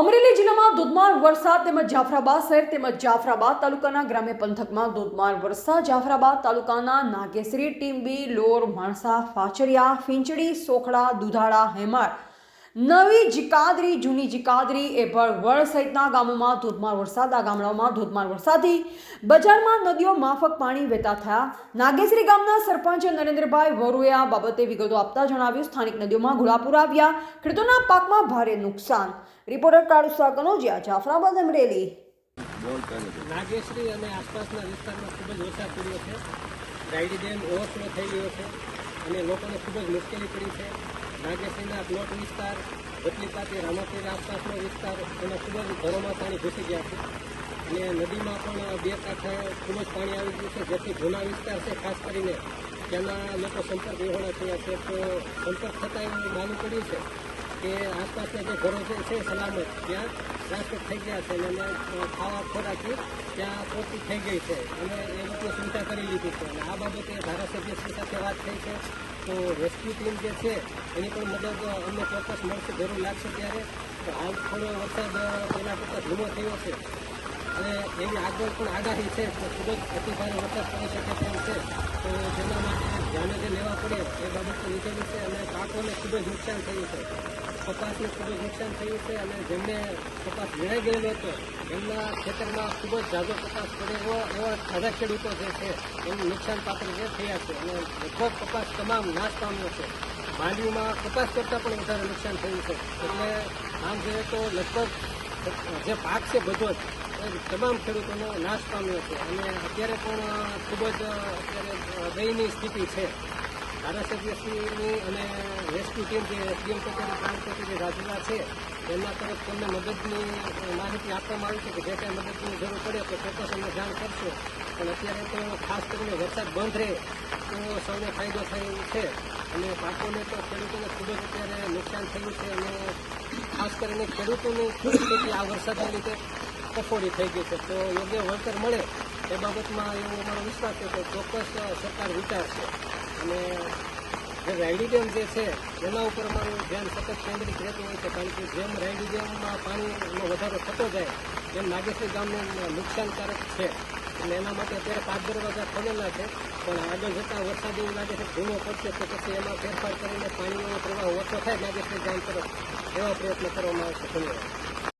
અમરેલી જિલ્લામાં ધોધમાર વરસાદ તેમજ જાફરાબાદ શહેર તેમજ જાફરાબાદ તાલુકાના ગ્રામ્ય પંથકમાં ધોધમાર વરસાદ. જાફરાબાદ તાલુકાના નાગેશ્રી ટીંબી, લોર, માણસા, ફાચરિયા, ફીંચડી, સોખડા, દુધાળા, હેમાળ નવી જીકાદરી, જૂની જીકાદરી એ ભળવળ સહિતના ગામોમાં ધોધમાર વરસાદ. આ ગામડાઓમાં ધોધમાર વરસાદથી બજારમાં નદીઓ માફક પાણી વહેતા થયા. નાગેશ્રી ગામના સરપંચ નરેન્દ્રભાઈ વરુએ આ બાબતે વિગતો આપતા જણાવ્યું. સ્થાનિક નદીઓમાં ઘોડાપુર આવ્યા. ખેડૂતોના પાકમાં ભારે નુકસાન. રિપોર્ટર કાળુસા કનોજિયા જાફરાબાદ અમરેલી. નાગેશ્રી અને આસપાસના વિસ્તારમાં ખૂબ જ વરસાદ પડ્યો છે. ગાયડી ડેમ ઓવરફ્લો થઈ ગયો છે અને લોકોને ખૂબ જ મુશ્કેલી પડી છે. નાગેશ્રીના પ્લોટ વિસ્તાર, બદલીપાતી રામાપીર આસપાસનો વિસ્તાર, એમાં ખૂબ જ ઘરોમાં પાણી ઘૂસી ગયા છે. અને નદીમાં પણ બે કાંઠે ખૂબ જ પાણી આવી ગયું છે. જેથી જૂના વિસ્તાર છે, ખાસ કરીને ત્યાંના લોકો સંપર્ક વિહોણા થયા છે. તો સંપર્ક થતાં એવું માનવું પડ્યું છે કે આસપાસના જે ઘરો છે, સલામત, ત્યાં ટ્રાન્સફર થઈ ગયા છે. અને ખાવા ખોરાકી ત્યાં પૂરતી થઈ ગઈ છે. અને એ લોકો સુવિધા કરી લીધી છે. અને આ બાબતે ધારાસભ્યશ્રી સાથે વાત થઈ છે. તો રેસ્ક્યુ ટીમ જે છે, એની પણ મદદ અમને ચોક્કસ મળશે, જરૂર લાગશે ત્યારે. તો હાલ થોડો વરસાદ પહેલાં કરતાં ધીમો થયો છે. અને એવી આગળ પણ આગાહી છે કે ખૂબ જ અતિભારે વરસાદ પડી શકે તેમ છે. તો તેના માટે ધ્યાને જે લેવા પડે એ બાબત પણ લીધેલી છે અને પાકોને ખૂબ જ નુકસાન થયું છે. કપાસને ખૂબ જ નુકસાન થયું છે અને જેમને કપાસ વીણાઈ ગયેલો હતો, એમના ખેતરમાં ખૂબ જ ઝાઝો કપાસ પડેલો એવા બધા ખેડૂતો જે છે, એનું નુકસાન પાત્ર જે થયા છે અને લગભગ કપાસ તમામ નાશ પામ્યો છે. માંડવીમાં કપાસ કરતાં પણ વધારે નુકસાન થયું છે. એટલે આમ જોઈએ તો લગભગ જે પાક છે બધો તમામ ખેડૂતોનો નાશ પામ્યો છે. અને અત્યારે પણ ખૂબ જ અત્યારે દયની સ્થિતિ છે. ધારાસભ્યશ્રીની અને રેસ્ક્યુ ટીમ જે એસડીએમ કચેરી પ્રાંત કચેરી રાજુલા છે, એમના તરફ તેમને મદદની માહિતી આપવામાં આવી છે કે જે કાંઈ મદદની જરૂર પડે તો ચોક્કસ અમને જાણ કરશો. પણ અત્યારે તો ખાસ કરીને વરસાદ બંધ રહે તો સૌને ફાયદો થયો છે. અને પાકોને તો ખેડૂતોને ખૂબ જ અત્યારે નુકસાન થયું છે અને ખાસ કરીને ખેડૂતોની ખુશ ખેતી આ વરસાદના લીધે કફોડી થઈ ગઈ છે. તો યોગ્ય વળતર મળે એ બાબતમાં એવો અમારો વિશ્વાસ છે કે ચોક્કસ સરકાર વિચારશે. અને જે રાયડી જે છે, એના ઉપર અમારું ધ્યાન સતત કેન્દ્રિત રહેતું હોય છે. કારણ કે જેમ રાયડી પાણીનો વધારો થતો જાય, એમ નાગેશ્વરી ગામને નુકસાનકારક છે. એટલે એના માટે અત્યારે પાંચ દરવાજા ખોલેલા છે. પણ આગળ જતાં વરસાદ એવું લાગે છે ધીમો પડશે તો પછી એમાં ફેરફાર કરીને પાણીનો પ્રવાહ ઓછો થાય નાગેશ્વરી ગામ તરફ. એવા પ્રયત્ન કરવામાં આવશે. ધન્યવાદ.